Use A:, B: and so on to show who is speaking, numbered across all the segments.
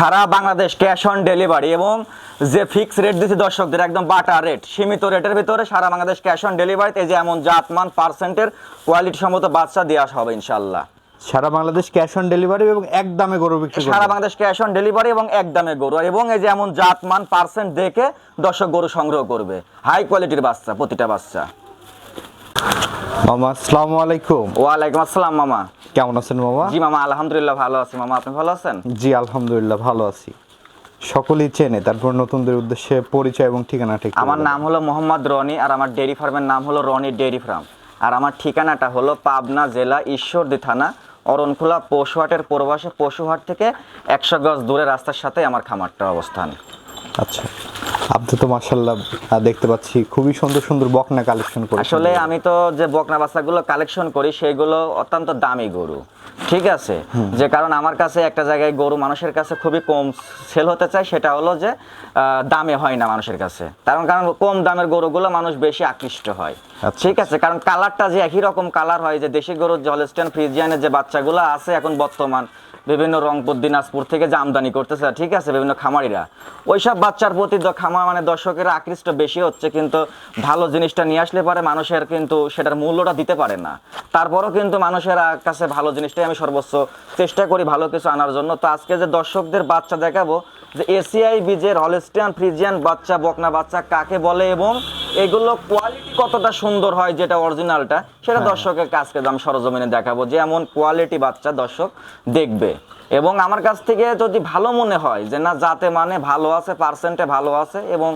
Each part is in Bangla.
A: Sara Bangladesh cash on delivery এবং যে ফিক্স রেট দিচ্ছে দর্শকদের একদম বাটা রেট সীমিত রেটের ভিতরে সারা বাংলাদেশ ক্যাশ অন ডেলিভারিতে এই যে এমন জাতমান পার্সেন্টের কোয়ালিটি সম্মত বাচ্চা দিয়ে আসা হবে ইনশাল্লাহ
B: সারা বাংলাদেশ ক্যাশ অন ডেলিভারি এবং এক দামে গরু বিক্রি
A: সারা বাংলাদেশ ক্যাশ অন ডেলিভারি এবং এক দামে গরু। আর এবং এই যে এমন জাতমান পার্সেন্ট দেখে দর্শক গরু সংগ্রহ করবে। হাই কোয়ালিটির বাচ্চা প্রতিটা বাচ্চা।
B: মামা আসসালামু আলাইকুম।
A: ওয়ালাইকুম আসসালাম মামা।
B: কেমন আছেন মামা?
A: জি মামা আলহামদুলিল্লাহ ভালো আছি। মামা আপনি ভালো আছেন?
B: জি আলহামদুলিল্লাহ ভালো আছি। সকলেই চেনে তারপর নতুনদের উদ্দেশ্যে পরিচয় এবং ঠিকানা ঠিক
A: আমার নাম হলো মোহাম্মদ রনি আর আমার ডেয়ারি ফার্মের নাম হলো রনি ডেয়ারি ফার্ম। আর আমার ঠিকানাটা হলো পাবনা জেলা ঈশ্বরদী থানা অরণখোলা পশুহাটের পূর্বাসে পশুহাট থেকে একশো গজ দূরে রাস্তার সাথে আমার খামারটা অবস্থান।
B: আচ্ছা। আপনি তো মার্শাল্লাহ দেখতে পাচ্ছি খুবই সুন্দর সুন্দর বকনা কালেকশন করে
A: আসলে আমি তো যে বকনা বাচ্চাগুলো কালেকশন করি সেগুলো অত্যন্ত দামি গরু। ঠিক আছে? যে কারণ আমার কাছে একটা জায়গায় গরু মানুষের কাছে খুবই কম সেল হতে চায় সেটা হলো যে দামে হয় না মানুষের কাছে। কারণ কারণ কম দামের গরুগুলো মানুষ বেশি আকৃষ্ট হয়।
B: আচ্ছা।
A: ঠিক আছে? কারণ কালারটা যে একই রকম কালার হয় যে দেশি গরুর জলস্টেন ফ্রিজিয়ানের যে বাচ্চাগুলো আছে এখন বর্তমান বিভিন্ন রংপুর, দিনাজপুর থেকে যে আমদানি করতেছে, ঠিক আছে, বিভিন্ন খামারিরা। ওইসব বাচ্চার প্রতি খামার মানে দর্শকেরা আকৃষ্ট বেশি হচ্ছে, কিন্তু ভালো জিনিসটা নিয়ে আসলে পরে মানুষের কিন্তু সেটার মূল্যটা দিতে পারে না। তারপরও কিন্তু মানুষের কাছে ভালো জিনিসটাই আমি সর্বোচ্চ চেষ্টা করি ভালো কিছু আনার জন্য। তো আজকে যে দর্শকদের বাচ্চা দেখাবো, যে এসিআই বীজের হলিস্টিয়ান ফ্রিজিয়ান বাচ্চা, বকনা বাচ্চা কাকে বলে এবং এগুলো কোয়ালিটি কতটা সুন্দর হয় যেটা অরিজিনালটা সেটা দর্শকের কাছকে দাম সরজমিনে দেখাবো যে এমন কোয়ালিটি বাচ্চা দর্শক দেখবে। এবং আমার কাছ থেকে যদি ভালো মনে হয় যে না যাতে মানে ভালো আছে পার্সেন্টে ভালো আছে এবং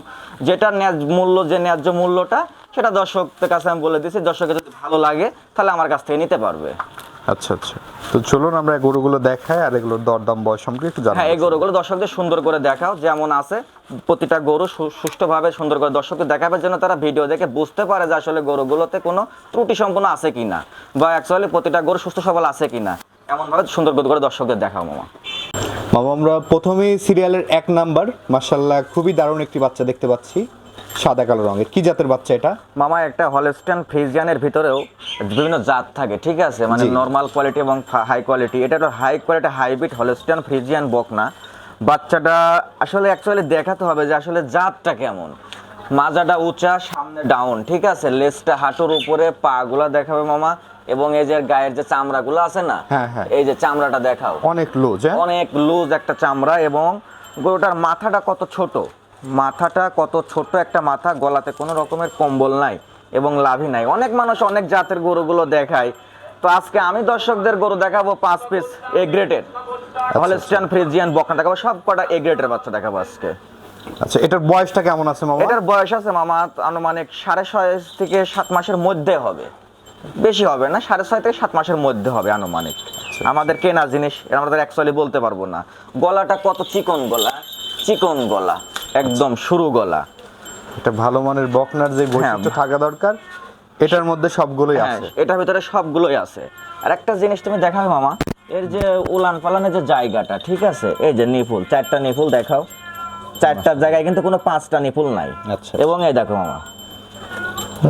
A: যেটা ন্যায্য মূল্য যে ন্যায্য মূল্যটা সেটা দর্শকদের কাছে আমি বলে দিচ্ছি দর্শকের যদি ভালো লাগে তাহলে আমার কাছ থেকে নিতে পারবে।
B: আচ্ছা আচ্ছা। তো চলুন আমরা গরুগুলো দেখাই আর এগুলোর দরদাম বয়স সম্পর্কে একটু জানাব
A: হ্যাঁ এই গরুগুলো দর্শকদের সুন্দর করে দেখাও যেমন আছে। প্রতিটা গরু সু- সুষ্ঠুভাবে সুন্দর করে দর্শকদের দেখাবার জন্য তারা ভিডিও দেখে বুঝতে পারে যে আসলে গরুগুলোতে কোনো ত্রুটি সম্পন্ন আছে কিনা বা অ্যাকচুয়ালি প্রতিটা গরু সুস্থ সবল আছে কিনা। এমনভাবে সুন্দর করে দর্শকদের দেখাও মামা।
B: মামা আমরা প্রথমেই সিরিয়ালের এক নাম্বার মার্শাল্লাহ খুবই দারুণ একটি বাচ্চা দেখতে পাচ্ছি। সাদা কালো রঙের। কি জাতের বাচ্চা এটা?
A: মামা একটা হলস্টাইন ফ্রিজিয়ানের ভিতরেও বিভিন্ন জাত থাকে ঠিক আছে? মানে। নর্মাল কোয়ালিটি এবং হাই কোয়ালিটি এটা তো high quality hybrid Holstein Friesian বক না বাচ্চাটা আসলে অ্যাকচুয়ালি দেখাতে হবে যে আসলে জাতটা কেমন। মাজাটা উঁচা সামনে ডাউন ঠিক আছে? লেজটা হাঁটুর উপরে পাগুলা দেখাবে মামা। এবং এই যে গায়ের যে চামড়াগুলো আছে না
B: হ্যাঁ, হ্যাঁ।
A: এই যে চামড়াটা দেখাও।
B: অনেক লুজ হ্যাঁ?
A: অনেক লুজ একটা চামড়া এবং গরুটার মাথাটা কত ছোট। মাথাটা কত ছোট একটা মাথা গলাতে কোনো রকমের কম্বল নাই এবং লাভই নাই। অনেক মানুষ অনেক জাতের গরুগুলো দেখায়। তো আজকে আমি দর্শকদের গরু দেখাবো পাঁচ পিস এ গ্রেটের হলেস্টিয়ান ফ্রিজিয়ান বকনা দেখাবো সব কটা এ গ্রেটের বাচ্চা দেখাবো আজকে।
B: আচ্ছা এটার বয়সটা কেমন আছে মামা?
A: এটার বয়স আছে মামা আনুমানিক সাড়ে ছয় থেকে সাত মাসের মধ্যে হবে। বেশি হবে না সাড়ে ছয় থেকে সাত মাসের মধ্যে হবে আনুমানিক। আমাদের কেনা জিনিস আমাদের অ্যাকচুয়ালি বলতে পারব না। গলাটা কত চিকন গলা চিকন গলা। একদম শুরু গলা।
B: এটা ভালো মানের বকনার যে বৈশিষ্ট্য থাকা দরকার এটার মধ্যে সবগুলোই
A: হ্যাঁ
B: আছে।
A: এটার ভিতরে সবগুলোই আছে। আর একটা জিনিস তুমি দেখাও মামা এর যে উলান পালানের যে জায়গাটা ঠিক আছে? এই যে নিপুল চারটা নিপুল দেখাও। চারটার জায়গায় কিন্তু কোনো পাঁচটা নিপুল নাই।
B: আচ্ছা।
A: এবং এই দেখো মামা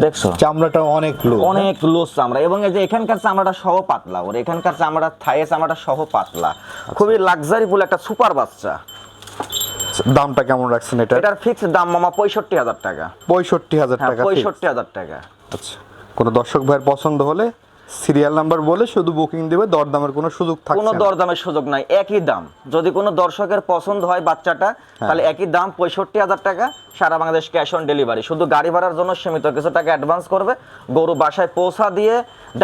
A: দেখছ?
B: চামড়াটা অনেক লুজ
A: অনেক লুজ চামড়া এবং এই যে এখানকার চামড়াটা সহ পাতলা ওর এখানকার চামড়া থাইয়ের চামড়াটা সহ পাতলা। খুবই লাক্সারি ফুল একটা সুপার বাচ্চা।
B: দামটা কেমন রাখছেন এটা?
A: এটার ফিক্সড দাম মামা পঁয়ষট্টি হাজার টাকা।
B: পঁয়ষট্টি হাজার
A: হ্যাঁ
B: টাকা।
A: পঁয়ষট্টি হাজার টাকা।
B: আচ্ছা। কোনো দর্শক ভাইয়ের পছন্দ হলে সিরিয়াল নাম্বার বলে শুধু বুকিং দিবে দরদামের কোনো সুযোগ থাকে কোনো
A: দরদামের সুযোগ নাই একই দাম। যদি কোনো দর্শকের পছন্দ হয় বাচ্চাটা তাহলে একই দাম পঁয়ষট্টি হাজার টাকা সারা বাংলাদেশ ক্যাশ অন ডেলিভারি শুধু গাড়ি ভাড়ার জন্য সীমিত কিছু টাকা অ্যাডভান্স করবে গরু বাসায় পৌঁছা দিয়ে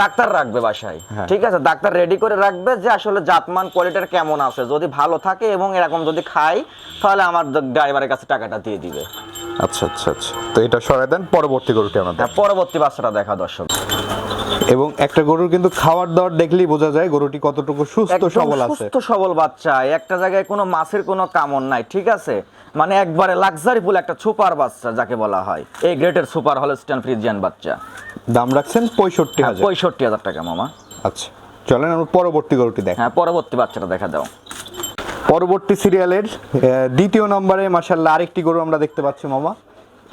A: ডাক্তার রাখবে বাসায়।
B: হ্যাঁ।
A: ঠিক আছে? ডাক্তার রেডি করে রাখবে যে আসলে জাতমান কোয়ালিটির কেমন আছে। যদি ভালো থাকে এবং এরকম যদি খাই তাহলে আমার ড্রাইভারের কাছে টাকাটা দিয়ে দিবে।
B: আচ্ছা আচ্ছা আচ্ছা। তো এটা সরাই দেন পরবর্তী গরুটি আমরা
A: হ্যাঁ, পরবর্তী বাচ্চাটা দেখা দর্শক।
B: এবং একটা গরুর কিন্তু খাওয়ার দাওয়ার দেখলেই বোঝা যায় গরুটি কতটুকু সুস্থ সবল আছে।
A: সুস্থ সবল বাচ্চা। একটা জায়গায় কোনো মাছের কোনো কামন নাই ঠিক আছে? মানে একবারে লাক্সারি ফুল একটা সুপার বাচ্চা যাকে বলা হয়। এই গ্রেটের সুপার হলস্টাইন ফ্রিজিয়ান বাচ্চা।
B: দাম রাখছেন পঁয়ষট্টি হাজার।
A: পঁয়ষট্টি হাজার টাকা মামা।
B: আচ্ছা চলেন আমরা পরবর্তী গরুটি দেখ।
A: হ্যাঁ পরবর্তী বাচ্চাটা দেখা দাও।
B: পরবর্তী সিরিয়ালের দ্বিতীয় নম্বরে মাসাল্লাহ আরেকটি গরু আমরা দেখতে পাচ্ছি মামা।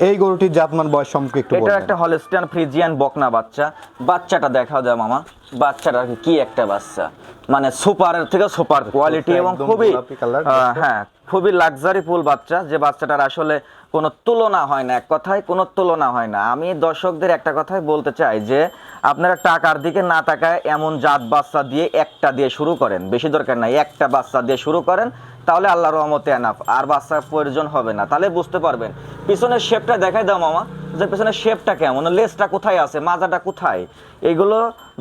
B: এই গরুটির জাতমান বয়স সম্পর্কে একটু
A: এটা একটা হলস্টাইন ফ্রিজিয়ান বকনা বাচ্চা। বাচ্চাটা দেখা যায় মামা। বাচ্চাটা কি একটা বাচ্চা। মানে সুপারের থেকে সুপার কোয়ালিটি এবং খুবই। হ্যাঁ খুবই লাক্সারি ফুল বাচ্চা। যে বাচ্চাটার আসলে কোনো তুলনা হয় না এক কথায় কোনো তুলনা হয় না। আমি দর্শকদের একটা কথাই বলতে চাই যে আপনারা টাকার দিকে না তাকায় এমন জাত বাচ্চা দিয়ে একটা দিয়ে শুরু করেন। বেশি দরকার নাই একটা বাচ্চা দিয়ে শুরু করেন। তাহলে আল্লাহ রহমতে এনাফ আর বাচ্চার প্রয়োজন হবে না। তাহলে বুঝতে পারবেন পিছনের শেপটা দেখাই দাও মামা যে পিছনের শেপটা কেমন লেসটা কোথায় আছে মাজাটা কোথায়? এগুলো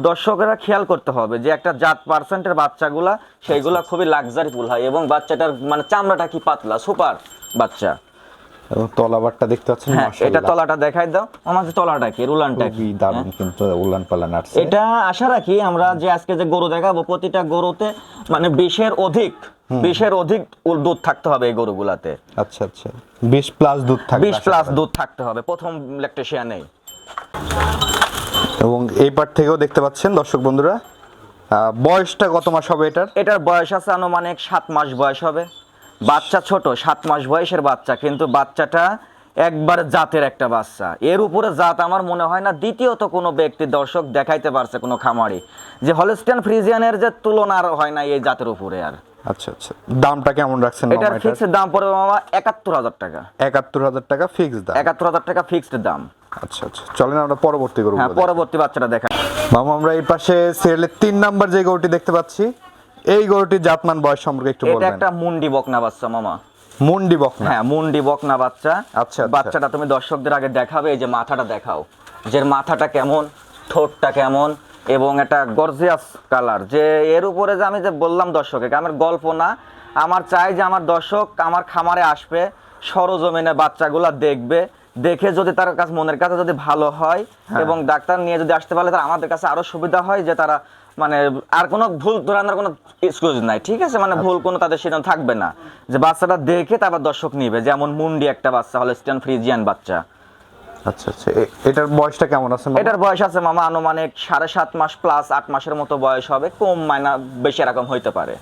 A: দর্শকেরা খেয়াল করতে হবে যে একটা জাত পার্সেন্টের বাচ্চাগুলা সেইগুলা খুবই লাক্সারি ফুল হয় এবং বাচ্চাটার মানে চামড়াটা কি পাতলা সুপার বাচ্চা।
B: এবং তলাবারটা দেখতে পাচ্ছেন
A: হ্যাঁ এটা তলাটা দেখাই দাও আমার যে তলাটা কি রুলানটা কি?
B: দারুণ কিন্তু উলান পালান
A: এটা আশা রাখি আমরা যে আজকে যে গরু দেখাবো প্রতিটা গরুতে মানে বিশের অধিক বিশের অধিক দুধ থাকতে হবে এই গরুগুলাতে।
B: আচ্ছা আচ্ছা। বিশ প্লাস দুধ থাকবে।
A: বিশ প্লাস দুধ থাকতে হবে। প্রথম ল্যাকটেশিয়া নেই
B: এবং এই পার থেকেও দেখতে পাচ্ছেন দর্শক বন্ধুরা বয়সটা কত মাস হবে এটার?
A: এটার বয়স আছে আনুমানিক সাত মাস বয়স হবে। বাচ্চা ছোট সাত মাস বয়সের বাচ্চা কিন্তু বাচ্চাটা একবার জাতের একটা বাচ্চা। এর উপরে জাত আমার মনে হয় না দ্বিতীয়ত কোনো ব্যক্তি দর্শক দেখাইতে পারছে কোনো খামারি। যে হলস্টেন ফ্রিজিয়ানের যে তুলনা আর হয় না এই জাতের উপরে আর।
B: আচ্ছা আচ্ছা। দামটা কেমন রাখছেন
A: এটার
B: মামা
A: ফিক্সড দাম পড়বে মামা একাত্তর হাজার টাকা।
B: একাত্তর হাজার টাকা ফিক্স দাম।
A: একাত্তর হাজার টাকা ফিক্সড দাম।
B: আচ্ছা আচ্ছা। চলেন আমরা পরবর্তী করব
A: হ্যাঁ পরবর্তী বাচ্চাটা দেখা
B: মামা আমরা এই পাশে সিরিয়ালের নাম্বার যে গরুটি দেখতে পাচ্ছি এই গরুটির জাতমান বয়স সম্পর্কে একটু
A: এটা একটা মুন্ডি বকনা বাচ্চা মামা।
B: মুন্ডি বকনা?
A: হ্যাঁ মুন্ডি বকনা বাচ্চা।
B: আচ্ছা, আচ্ছা।
A: বাচ্চাটা তুমি দর্শকদের আগে দেখাবে এই যে মাথাটা দেখাও। যে মাথাটা কেমন ঠোঁটটা কেমন এবং একটা গর্জিয়াস কালার যে এর উপরে যে আমি যে বললাম দর্শকে আমার গল্প না আমার চাই যে আমার দর্শক আমার খামারে আসবে সরজমিনে বাচ্চাগুলা দেখবে দেখে যদি তার কাছে মনের কাছে যদি ভালো হয়
B: হ্যাঁ।
A: এবং ডাক্তার নিয়ে যদি আসতে পারলে তার আমাদের কাছে আরও সুবিধা হয় যে তারা মানে আর কোনো ভুল ধরানোর কোনো এক্সকিউজ নাই ঠিক আছে? মানে ভুল কোনো তাদের সিদ্ধান্ত থাকবে না। যে বাচ্চাটা দেখে তারপর দর্শক নিবে যেমন মুন্ডি একটা বাচ্চা হলে হলস্টিয়ান ফ্রিজিয়ান বাচ্চা।
B: আচ্ছা আচ্ছা। এটার বয়সটা কেমন আছে
A: এটার বয়স আছে মামা আনুমানিক সাড়ে সাত মাস প্লাস আট মাসের মতো বয়স হবে কম মাইনা বেশি এরকম হইতে পারে।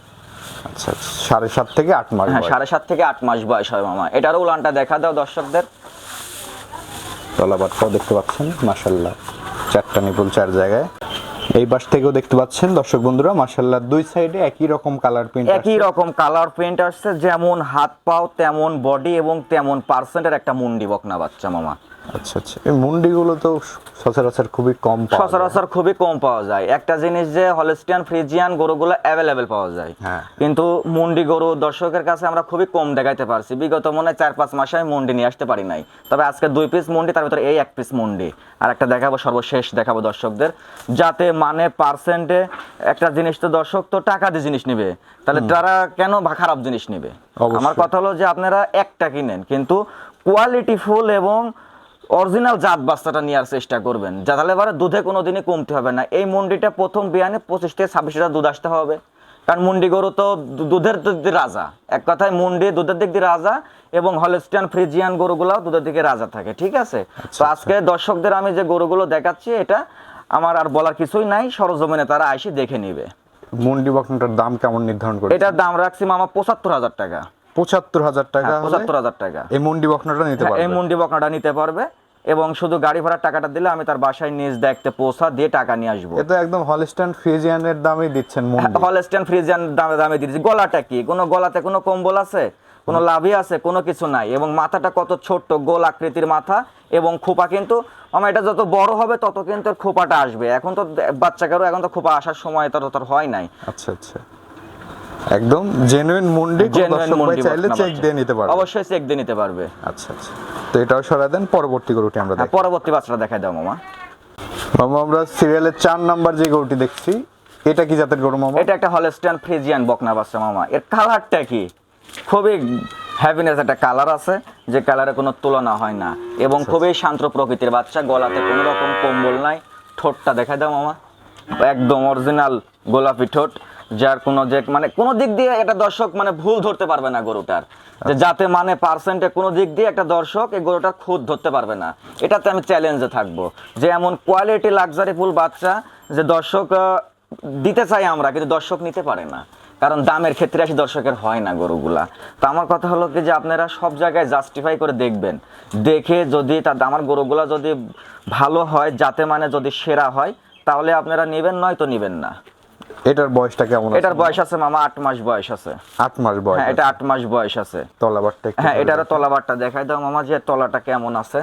B: আচ্ছা আচ্ছা। সাড়ে সাত থেকে আট মাস
A: হ্যাঁ সাড়ে সাত থেকে আট মাস বয়স হবে মামা। এটারও উলানটা দেখা দাও দর্শকদের।
B: তলাবারটাও দেখতে পাচ্ছেন মাশাল্লাহ চারটা নিপুল চার জায়গায়। এই পাশ থেকেও দেখতে পাচ্ছেন দর্শক বন্ধুরা মাশাল্লাহ দুই সাইডে একই রকম কালার প্রিন্ট
A: একই রকম কালার প্রিন্ট আসছে যেমন হাত পাও তেমন বডি এবং তেমন পার্সেন্টের একটা মুন্ডি বকনা বাচ্চা মামা।
B: আচ্ছা আচ্ছা। এই মুন্ডিগুলো তো সচরাচর খুবই কম পাওয়া যায়।
A: সচরাচর খুবই কম পাওয়া যায়। একটা জিনিস যে হলস্টিয়ান ফ্রিজিয়ান গরুগুলো অ্যাভেলেবেল পাওয়া যায়।
B: হ্যাঁ।
A: কিন্তু মুন্ডি গরু দর্শকের কাছে আমরা খুবই কম দেখাইতে পারছি। বিগত মনে চার পাঁচ মাসে আমি মুন্ডি নিয়ে আসতে পারি নাই। তবে আজকে দুই পিস মুন্ডি তার ভিতরে এই এক পিস মুন্ডি। আর একটা দেখাবো সর্বশেষ দেখাবো দর্শকদের। যাতে মানে পার্সেন্টে একটা জিনিস তো দর্শক তো টাকা দিয়ে জিনিস নেবে। তাহলে তারা কেন খারাপ জিনিস নেবে। আমার কথা হলো যে আপনারা একটা কিনেন। কিন্তু কোয়ালিটি ফুল এবং অরিজিনাল জাত বাচ্চাটা নেওয়ার চেষ্টা করবেন। যা তাহলে এবারে দুধে কোনো দিনই কমতে হবে না। এই মন্ডিটা প্রথম বিয়ানে পঁচিশ থেকে ছাব্বিশ লিটার দুধ আসতে হবে। কারণ মুন্ডি গরু তো দুধের দিক রাজা। এক কথায় মুন্ডি দুধের দিক দিয়ে রাজা এবং হলস্টিয়ান ফ্রিজিয়ান গরুগুলাও দুধের দিকে রাজা থাকে ঠিক আছে? তো আজকে দর্শকদের আমি যে গরুগুলো দেখাচ্ছি এটা আমার আর বলার কিছুই নাই। সরজমিনে তারা আইসি দেখে নিবে।
B: মুন্ডি বকনাটার দাম কেমন নির্ধারণ করে
A: এটার দাম রাখছি মামা পঁচাত্তর হাজার টাকা।
B: পঁচাত্তর হাজার টাকা
A: হ্যাঁ, পঁচাত্তর হাজার টাকা।
B: এই মুন্ডি বকনাটা নিতে
A: হ্যাঁ, এই
B: পারবে।
A: মুন্ডি বকনাটা নিতে পারবে এবং শুধু গাড়ি ভাড়ার টাকাটা দিলে আমি তার বাসায় নিজ দেখতে পৌঁছা দিয়ে টাকা নিয়ে আসব।
B: এ তো একদম ফ্রিজিয়ানের দামই দিচ্ছেন মুন্ডি।
A: হলস্টেন ফ্রিজিয়ান দামে দামে দিয়েছি গলাটা কি? কোনো গলাতে কোনো কম্বল আছে? কোনো লাভই আছে? কোনো কিছু নাই। এবং মাথাটা কত ছোট্ট গোল আকৃতির মাথা এবং খোপা কিন্তু আমার এটা যত বড় হবে তত কিন্তু খোপাটা আসবে। এখন তো বাচ্চা কারও এখন তো খোপা আসার সময় তত তার হয় নাই।
B: আচ্ছা আচ্ছা। একদম জেনুইন মুন্ডি
A: Genuine মুন্ডি
B: চাইলে চেক দিয়ে নিতে পারবে।
A: অবশ্যই চেক দিয়ে নিতে পারবে।
B: আচ্ছা আচ্ছা। তো এটাও সরাই দেন পরবর্তী গরুটি আমরা
A: হ্যাঁ,
B: দেখি।
A: পরবর্তী বাচ্চাটা দেখাই দাও মামা।
B: মামা আমরা সিরিয়ালের চার নাম্বার যে গরুটি দেখছি এটা কি জাতের গরু মামা?
A: এটা একটা হলস্টিয়ান ফ্রিজিয়ান বকনা বাচ্চা মামা। এর কালারটা কি? খুবই হ্যাপিনেস একটা কালার আছে যে কালারে কোনো তুলনা হয় না। এবং খুবই শান্ত প্রকৃতির বাচ্চা গলাতে কোনো রকম কম্বল নাই। ঠোঁটটা দেখা দাও মামা। একদম অরিজিনাল গোলাপি ঠোঁট। যার কোনো যে মানে কোনো দিক দিয়ে এটা দর্শক মানে ভুল ধরতে পারবে না গরুটার। যে যাতে মানে পার্সেন্টে কোনো দিক দিয়ে একটা দর্শক এই গরুটার খুদ ধরতে পারবে না। এটাতে আমি চ্যালেঞ্জে থাকব। যে এমন কোয়ালিটি লাক্সারি ফুল বাচ্চা যে দর্শক দিতে চাই আমরা কিন্তু দর্শক নিতে পারে না। কারণ দামের ক্ষেত্রে আসি দর্শকের হয় না গরুগুলা। তো আমার কথা হলো কি যে আপনারা সব জায়গায় জাস্টিফাই করে দেখবেন। দেখে যদি তার আমার গরুগুলা যদি ভালো হয় যাতে মানে যদি সেরা হয় তাহলে আপনারা নেবেন নয়তো নেবেন না।
B: এটার বয়সটা কেমন আছে?
A: এটার বয়স আছে মামা আট মাস বয়স আছে।
B: আট মাস বয়স
A: হ্যাঁ এটা আট মাস বয়স আছে।
B: তলাবারটা একটু
A: হ্যাঁ
B: দেখি।
A: তলাবারটা দেখাই দাও মামা যে তলাটা কেমন আছে।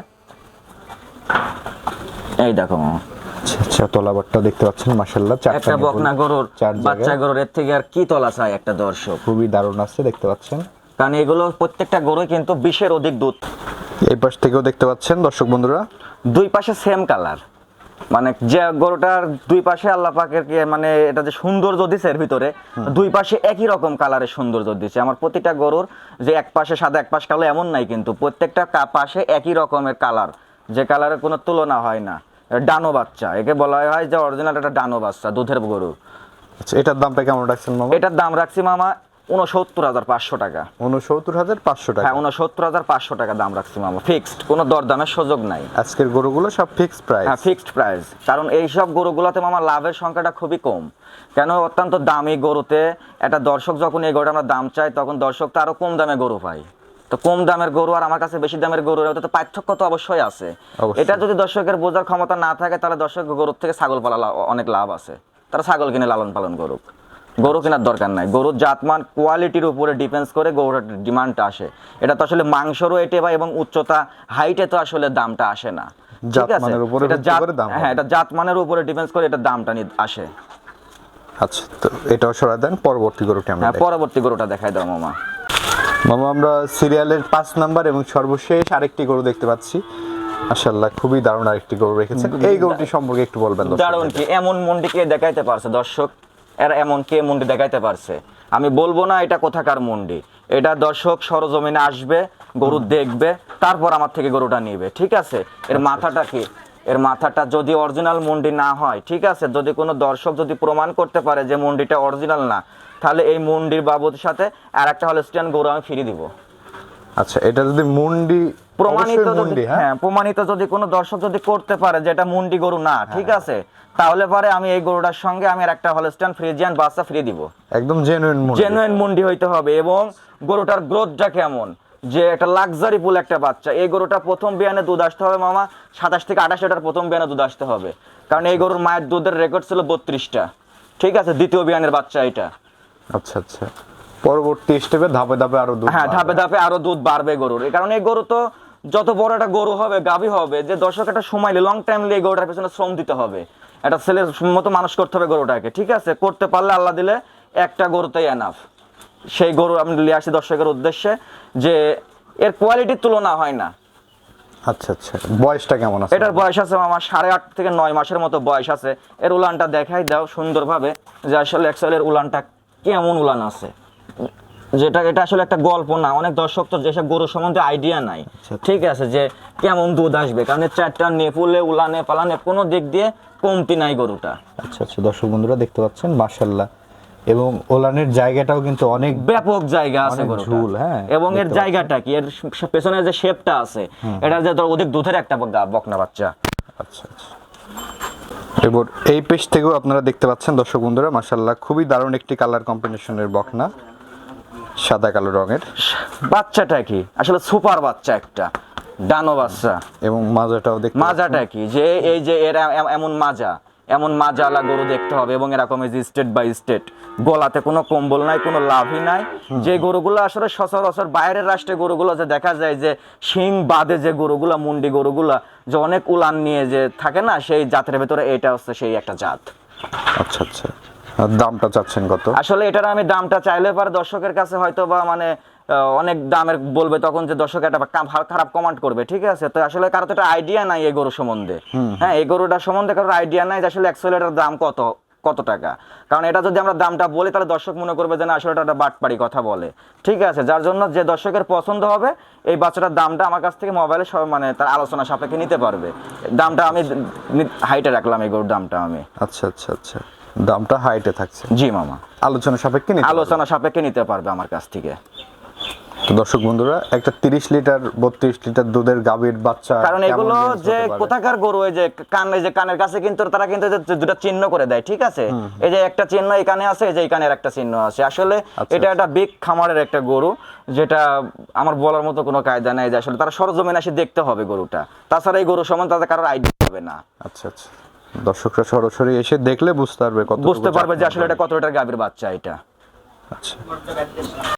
A: এই দেখো মামা।
B: আচ্ছা আচ্ছা তলাবারটা দেখতে পাচ্ছেন মাশাআল্লাহ চারটা
A: একটা বকনা গরুর
B: চার
A: বাচ্চা গরুর এর থেকে আর কি তলা চায় একটা দর্শক?
B: খুবই দারুণ আছে দেখতে পাচ্ছেন।
A: কারণ এগুলো প্রত্যেকটা গরুই কিন্তু বিশের অধিক দুধ।
B: এই পাশ থেকেও দেখতে পাচ্ছেন দর্শক বন্ধুরা।
A: দুই পাশে সেম কালার মানে যে গরুটার দুই পাশে আল্লাহ পাকের কি মানে এটা যে সৌন্দর্য দিছে এর ভিতরে দুই পাশে একই রকম কালারের সৌন্দর্য দিচ্ছে আমার প্রতিটা গরুর যে এক পাশে সাদা এক পাশ কালো এমন নাই কিন্তু প্রত্যেকটা কা- পাশে একই রকমের কালার যে কালারের কোনো তুলনা হয় না। ডানো বাচ্চা। একে বলা হয় যে অরিজিনাল একটা ডানো বাচ্চা দুধের গরু।
B: আচ্ছা এটার দামটা কেমন রাখছেন মামা?
A: এটার দাম রাখছি মামা উনসত্তর হাজার পাঁচশো টাকা।
B: উনসত্তর হাজার পাঁচশো টাকা?
A: হ্যাঁ উনসত্তর হাজার পাঁচশো টাকা দাম রাখছি মামা। ফিক্সড কোনো দরদামের সুযোগ নাই।
B: আজকের গরুগুলো সব ফিক্স প্রাইস
A: হ্যাঁ ফিক্সড প্রাইস কারণ এই সব গরুগুলোতে মামা লাভের সংখ্যাটা খুবই কম। কেন? অত্যন্ত দামি গরুতে একটা দর্শক যখন এই গরুটা আমরা দাম চাই তখন দর্শক তো আরও কম দামে গরু পায়। তো কম দামের গরু আর আমার কাছে বেশি দামের গরু তো পার্থক্য তো অবশ্যই আছে। এটা যদি দর্শকের বোঝার ক্ষমতা না থাকে তাহলে দর্শক গরুর থেকে ছাগল পালা অনেক লাভ আছে। তারা ছাগল কিনে লালন পালন করুক। গরু কেনার দরকার নাই। গরুর জাতমান কোয়ালিটির উপরে ডিপেন্স করে গরুর ডিমান্ডটা আসে। এটা তো আসলে মাংসরও এটে বা এবং উচ্চতা হাইটে তো আসলে দামটা আসে না। ঠিক আছে? এটা জাত
B: করে দাম হবে।
A: হ্যাঁ এটা জাতমানের উপরে করে এটা দামটা আসে।
B: আচ্ছা তো এটাও সরাই দেন পরবর্তী গরুটি আমরা
A: হ্যাঁ পরবর্তী গরুটা দেখাই দাও মামা।
B: মামা আমরা সিরিয়ালের পাঁচ নাম্বার এবং সর্বশেষ আরেকটি গরু দেখতে পাচ্ছি। মাশাআল্লাহ খুবই দারুণ আরেকটি গরু রেখেছেন। এই গরুটি সম্পর্কে একটু বলবেন।
A: দারুণ কি? এমন মন্ডি কে দেখাইতে পারছে দর্শক? এরা এমন কে মন্ডি দেখাইতে পারছে? আমি বলব না এটা কোথাকার মন্ডি। এটা দর্শক সরজমিনে আসবে গরু দেখবে তারপর আমার থেকে গরুটা নিবে ঠিক আছে? এর মাথাটা কি? এর মাথাটা যদি অরিজিনাল মন্ডি না হয় ঠিক আছে? যদি কোনো দর্শক যদি প্রমাণ করতে পারে যে মন্ডিটা অরিজিনাল না তাহলে এই মন্ডির বাবদ সাথে আর একটা হলে হলস্টিয়ান গরু আমি ফিরিয়ে দিব।
B: আচ্ছা এটা যদি মুন্ডি
A: প্রমাণিত যদি
B: হ্যাঁ?
A: হ্যাঁ প্রমাণিত যদি কোনো দর্শক যদি করতে পারে যে এটা মুন্ডি গরু না ঠিক আছে? তাহলে পরে আমি এই গরুটার সঙ্গে আমি একটা হলস্টাইন ফ্রিজিয়ান বাচ্চা ফ্রি দিব।
B: একদম জেনুইন মুন্ডি
A: জেনুইন মুন্ডি হইতে হবে এবং গরুটার গ্রোথটা কেমন? যে একটা লাক্সারি ফুল একটা বাচ্চা। এই গরুটা প্রথম বিয়ানে দুধ আসতে হবে মামা সাতাশ থেকে আঠাশ লিটার প্রথম বিয়ানে দুধ আসতে হবে। কারণ এই গরুর মায়ের দুধের রেকর্ড ছিল বত্রিশটা। ঠিক আছে? দ্বিতীয় বিয়ানের বাচ্চা এটা।
B: আচ্ছা আচ্ছা। পরবর্তী স্টেপে ধাপে ধাপে আরও দুধ
A: হ্যাঁ ধাপে ধাপে আরও দুধ বাড়বে গরুর। এই কারণে এই গরু তো যত বড় একটা গরু হবে গাভী হবে যে দর্শক একটা সময় লং টাইম এই গরুটার পেছনে শ্রম দিতে হবে। একটা ছেলের মতো মানুষ করতে হবে গরুটাকে ঠিক আছে? করতে পারলে আল্লাহ দিলে একটা গরুতেই এনাফ সেই গরু আমি নিয়ে আসি দর্শকের উদ্দেশ্যে যে এর কোয়ালিটির তুলনা হয় না।
B: আচ্ছা আচ্ছা। বয়সটা কেমন আছে?
A: এটার বয়স আছে আমার সাড়ে আট থেকে নয় মাসের মতো বয়স আছে। এর উলানটা দেখাই দাও সুন্দরভাবে যে আসলে অ্যাকচুয়ালি এর উলানটা কেমন উলান আছে। যেটা এটা আসলে একটা গল্প না। অনেক দর্শক তো যেসব গরু সম্বন্ধে আইডিয়া নাই। ঠিক আছে যে কেমন দুধ আসবে? কারণ চারটা নেপুলে উলানে পালানে কোনো দিক দিয়ে কমতি নাই গরুটা।
B: আচ্ছা আচ্ছা। দর্শক বন্ধুরা দেখতে পাচ্ছেন মাশাআল্লাহ। এবং ওলানের জায়গাটাও কিন্তু অনেক
A: ব্যাপক জায়গা আছে
B: ঝুল, হ্যাঁ,
A: এবং এর জায়গাটা কি? এর পেছনে যে শেপটা আছে এটা যে ধর অধিক দুধের একটা বক- বকনা বাচ্চা।
B: আচ্ছা আচ্ছা। এবার এই পেজ থেকেও আপনারা দেখতে পাচ্ছেন দর্শক বন্ধুরা মাশাআল্লাহ খুবই দারুণ একটি কালার কম্বিনেশনের বকনা। সাদা কালো রঙের।
A: বাচ্চাটা কি? আসলে সুপার বাচ্চা একটা। ডানো বাচ্চা।
B: এবং মাজাটাও দেখ
A: মাজাটা কি? যে এই যে এরা এমন মাজা। এমন মাজালা গরু দেখতে হবে এবং এরকম এই যে স্টেট বাই স্টেট। গলাতে কোনো কম্বল নাই কোনো লাভই নাই। যে গরুগুলো আসলে সচরাচর বাইরের রাষ্ট্রের গরুগুলো যে দেখা যায় যে শিং বাদে যে গরুগুলা মুন্ডি গরুগুলা যে অনেক উলান নিয়ে যে থাকে না সেই জাতের ভেতরে এটা হচ্ছে সেই একটা জাত।
B: আচ্ছা আচ্ছা। দামটা চাচ্ছেন কত?
A: আসলে এটার আমি দামটা চাইলে পারে দর্শকের কাছে হয়তো বা মানে অনেক দামের বলবে তখন যে দর্শক একটা খারাপ কমেন্ট করবে ঠিক আছে? তো আসলে কারও তো একটা আইডিয়া নাই এই গরু সম্বন্ধে। হ্যাঁ এই গরুটার সম্বন্ধে কারোর আইডিয়া নাই যে আসলে অ্যাকচুয়ালি এটার দাম কত কত টাকা। কারণ এটা যদি আমরা দামটা বলি তাহলে দর্শক মনে করবে যে না আসলে এটা বাটপাড়ি কথা বলে। ঠিক আছে? যার জন্য যে দর্শকের পছন্দ হবে এই বাচ্চাটার দামটা আমার কাছ থেকে মোবাইলে সব মানে তার আলোচনা সাপেক্ষে নিতে পারবে। দামটা আমি হাইটে রাখলাম এই গরুর দামটা আমি।
B: আচ্ছা আচ্ছা আচ্ছা। দামটা হাইটে থাকছে।
A: জি মামা।
B: আলোচনা সাপেক্ষে নিতে
A: আলোচনা সাপেক্ষে নিতে পারবে আমার কাছ থেকে।
B: তো দর্শক বন্ধুরা একটা তিরিশ লিটার বত্রিশ লিটার দুধের গাভীর বাচ্চা
A: কারণ এগুলো যে কোথাকার গরু এই যে কান যে কানের কাছে কিন্তু তারা কিন্তু দুটা চিহ্ন করে দেয় ঠিক আছে? এই যে একটা চিহ্ন এখানে আছে এই যে এখানের একটা চিহ্ন আছে। আসলে
B: আচ্ছা,
A: এটা একটা বিগ খামারের একটা গরু যেটা আমার বলার মতো কোনো কায়দা নাই যে আসলে তারা সরজমিনে এসে দেখতে হবে গরুটা। তাছাড়া এই গরু সম্বন্ধে তাদের কারোর আইডিয়া হবে না।
B: আচ্ছা আচ্ছা। দর্শকরা সরাসরি এসে দেখলে বুঝতে পারবে কত
A: বুঝতে পারবে যে আসলে এটা কত লিটার গাভীর বাচ্চা এটা।
B: আচ্ছা।